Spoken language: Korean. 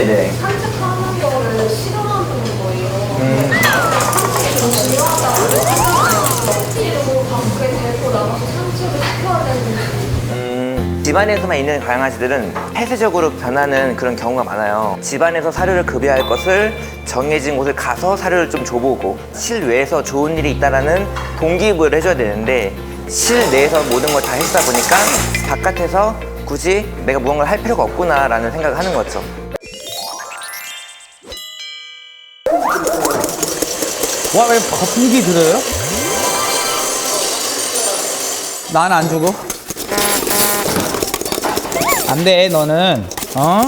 네네. 산책하는 거를 싫어하는 거예요. 음. 좀 중요하다고 그리고 밖에 데리고 나가서 산책을 시켜야 되는데 음, 집안에서만 있는 강아지들은 폐쇄적으로 변하는 그런 경우가 많아요. 집안에서 사료를 급여할 것을 정해진 곳을 가서 사료를 좀 줘보고 실외에서 좋은 일이 있다라는 동기부여를 해줘야 되는데 실내에서 모든 걸 다 했다 보니까 바깥에서 굳이 내가 무언가를 할 필요가 없구나라는 생각을 하는 거죠. 와, 왜 거품기 들어요? 난 안 주고. 안 돼, 너는. 어?